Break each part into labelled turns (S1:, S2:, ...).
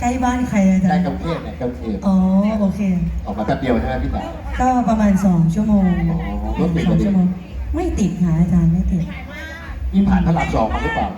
S1: ใกล้บ้านใครอาจา
S2: ได้
S1: รย์
S2: กรุงเทพเนี่ยกรุงเทพ
S1: อ๋อโอเค
S2: ออกมาแป๊บเดียวใช่ไหมพี่สาว
S1: ก็ประมาณสองชั่วโมง
S2: อ๋อรถติด
S1: สอง
S2: เหรอ
S1: ชั่วโมง ไม่ติดค่ะอาจารย์ไม่ติด
S2: นี่ผ่านพระรามสองมาหรือเปล่า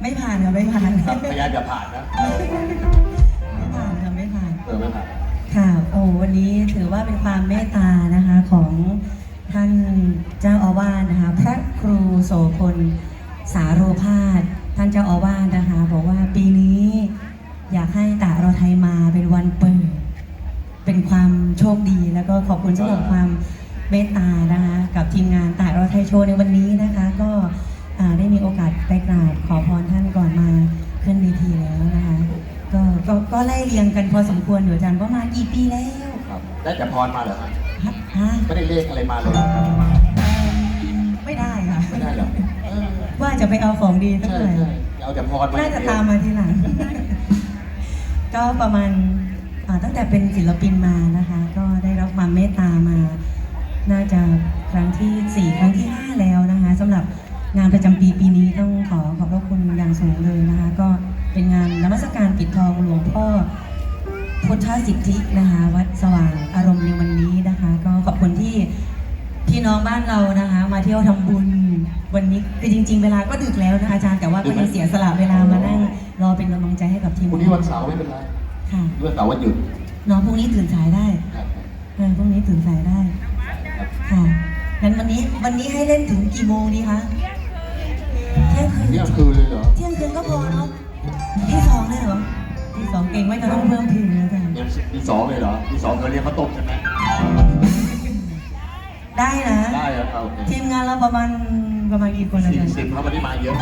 S1: ไม่ผ่านค่ะไม่ผ่าน
S2: ครับพยายามจะผ่านนะ
S1: ไม่ผ่านค่ะไม่ผ่าน
S2: เออไม่ผ่าน
S1: ค่ะ โอ้ วันนี้ถือว่าเป็นความเมตตานะคะของท่านเจ้าอาวาสนะคะ พระครูโสพลสาโรพาส ท่านเจ้าอาวาสนะคะ บอกว่าปีนี้อยากให้ตะเราไทยมาเป็นวันเปิดเป็นความโชคดีแล้วก็ขอบคุณสำหรับความเมตตานะคะ กับทีมงานตะเราไทยโชว์ในวันนี้นะคะ ก็อ่าได้มีโอกาสไปกราบขอพรท่านก่อนมาขึ้นเวทีแล้วนะคะก็ก็ก็ไล่เรียงกันพอสมควรอยู่อาจารย์ว่ามากี่ปีแล้ว
S2: ครับได้แต่พรมาเหรอครับ
S1: ฮะฮะ
S2: ไม่ได้เลขอะไรมาเลย
S1: ไม่ ว่าจะไปเอาของดีสัก
S2: ใช่
S1: หน่อย
S2: ใช่เอาแต่พรมา
S1: น่าจะ
S2: อย่งเดียว
S1: ตามมาทีหลัง ก็ประมาณอ่าตั้งแต่เป็นศิลปินมานะคะ ก็ได้รับความเมตตามา น่าจะครั้งที่สี่ครั้งที่ห้าแล้วนะคะสำหรับงานประจำปีปีนี้ต้องขอขอบพระคุณอย่างสูงเลยนะคะ ก็เป็นงานนมัสการปิดทองหลวงพ่อพุทธสิทธินะคะวัดสว่างอารมณ์ในวันนี้นะคะ ก็ขอบคุณที่พี่น้องบ้านเรานะคะ มาเที่ยวทำบุญ วันนี้คือจริง ๆ เวลาก็ดึกแล้วนะคะอาจารย์แต่ว่าก็ยังเสียสละเวลามานั่งรอเป็นกำลังใจให้กับทีม
S2: พรุ่งนี้วันเสาร์ไม่เป็นไร
S1: ค่ะ
S2: วันเสาร์วันหยุด
S1: น้องพรุ่งนี้ตื่นสายได้
S2: ครับ
S1: เออพรุ่งนี้ตื่นสายได้
S2: ครับ
S1: ค่ะงั้นวันนี้วันนี้ให้เล่นถึงกี่โมงดีคะเที่ยงคืน
S2: เที่ยงคืนเลยเหรอ
S1: เที่ยงคืนก็พอเนาะที่สองเลยเหรอที่สองเก่งไม่จะต้องเพิ่มทีนะอาจารย์
S2: ยังมีสองเลยเหรอมีสองเธอเรียกเขาวต้มใช่ไหม
S1: ได้นะ
S2: ได้ครับโอเค
S1: ทีมงานเราประมาณ ประมาณกี่คนอา
S2: สี่
S1: จารย์
S2: สิบครับวันนี้มาเยอะ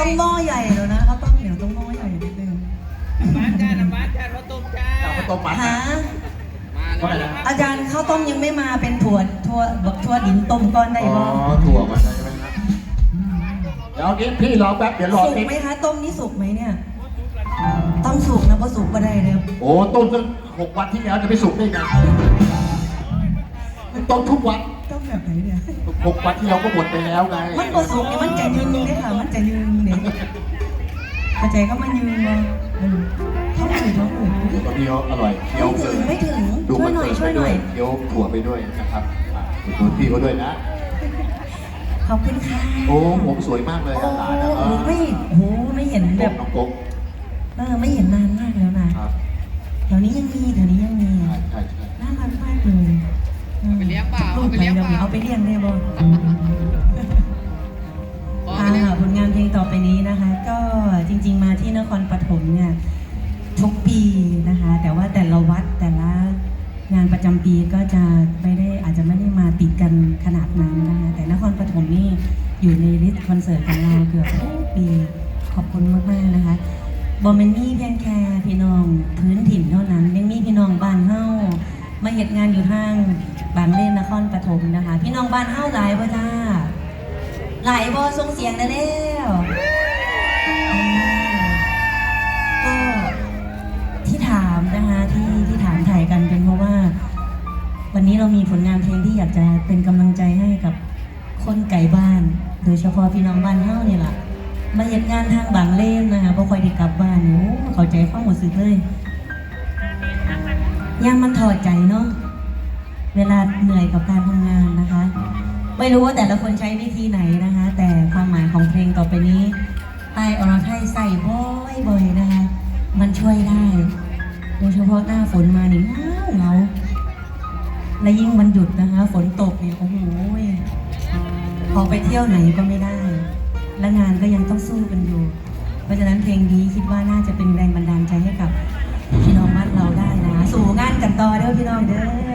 S1: ต้องหม้อใหญ่แล้วนะเขาต้องเดี๋ยวต้องหม้อใหญ่นิดนึง
S3: บ้านจ้าน้ำบ้านจ้าข้าวต้มจ้า
S2: เอาข้าวต้มมัด
S1: หา
S3: มา
S2: เท่าไหร่
S3: แล้
S2: นะ
S3: ว
S1: อาจารย์ข้าวต้มยังไม่มาเป็นถั่วถั่วบักถั่วดินต้มก้อนได้
S2: อ๋อ
S1: บ่
S2: ถั่วมาใช่ไหมครับเดี๋ยวนี้พี่รอแป๊บเดี๋ยวรอ
S1: สุก
S2: นิด
S1: ไหมคะต้มนี่สุกไหมเนี่ย ต้องสุกนะเพราะสุกก็ได้เลย
S2: โอ้ต้มตั้งหกวันที่แล้วจะไปสุกได้ไงมันต้มทุกวัน
S1: ต้มแบบไหนเนี่ย
S2: หกวันที่เราก็หมดไปแล้วไง
S1: มันก็สุกนี่มันจะยืนเลยค่ะ มันจะยืนเด็กกระจายก็มันยืนเลยเออท้องอืดท้องอืด
S2: ตอนนี้อร่อยเคี้ยว
S1: ไม่ถึงไม่ถึง
S2: ดู
S1: ช่ว
S2: มั
S1: ย
S2: น
S1: หน่อย
S2: เกิด
S1: ช่
S2: ไป
S1: วยห
S2: ด้
S1: น่
S2: ว
S1: อยย
S2: เคี้ยวถั่วไปด้วยนะครับอะอุดหนุนพี่เขาด้วยนะ
S1: ขอบคุณค่ะ
S2: โอ้ผมสวยมากเลย
S1: โอ้
S2: อาหารนะ
S1: โหไม่โอ้โหไม่เห็น
S2: แบ
S1: แบบบ
S2: น้องโก๊ก
S1: เออไม่เห็นนานมากแล้วนะครับแถวนี้ยังมีแถวนี้ยังมี
S3: ไปไห
S1: น
S3: เลี้ยง
S1: เดี๋ยว
S3: เปล่า
S1: เอาไปเลี้ยงได้บ่
S3: ขอ
S1: ค่ะ
S3: ไปเลี้ยง
S1: ผลงานเพลงต่อไปนี้นะคะ ก็จริง ๆ มาที่นครปฐมเนี่ยทุกปีนะคะ แต่ว่าแต่ละวัดแต่ละงานประจำปีก็จะไม่ได้อาจจะไม่ได้มาติดกันขนาดนั้นนะคะแต่นครปฐมนี่อยู่ในลิสต์คอนเสิร์ตของเราเกือบทุกปีขอบคุณมากๆนะคะบอมเมนนี่เพียงแค่พี่น้องพื้นถิ่นเท่านั้นยังมีพี่น้องบ้านเฮ้า มาเหตุงานอยู่ทางบางเล่นนครปฐมนะคะ พี่น้องบ้านเฮ้าหลายพ่จ้าหลายบอส่งเสียงได้แล้วก็ที่ถามนะคะที่ที่ถามถ่ายกันเป็นเพราะว่า วันนี้เรามีผลงานเพลงที่อยากจะเป็นกำลังใจให้กับคนไก่บ้าน โดยเฉพาะพี่น้องบ้านเฮานี่แหละมาเหตุงานทางบางเล่นนะคะพราะคอยได้กลับบ้านโอ้เข้าใจความรู้สึกเลย ยังมันถอดใจเนาะ เวลาเหนื่อยกับการทำงานนะคะ ไม่รู้ว่าแต่ละคนใช้วิธีไหนนะคะ แต่ความหมายของเพลงต่อไปนี้ใต้อรไทยใส่บ่อยๆนะคะ มันช่วยได้ โดยเฉพาะหน้าฝนมานี่เงาเหงาและยิ่งวันหยุดนะคะ ฝนตกเนี่ยโอ้โหพอไปเที่ยวไหนก็ไม่ได้ และงานก็ยังต้องสู้กันอยู่ เพราะฉะนั้นเพลงนี้คิดว่าน่าจะเป็นแรงบันดาลใจให้กับ กันต่อเด้อพี่น้องเด้อ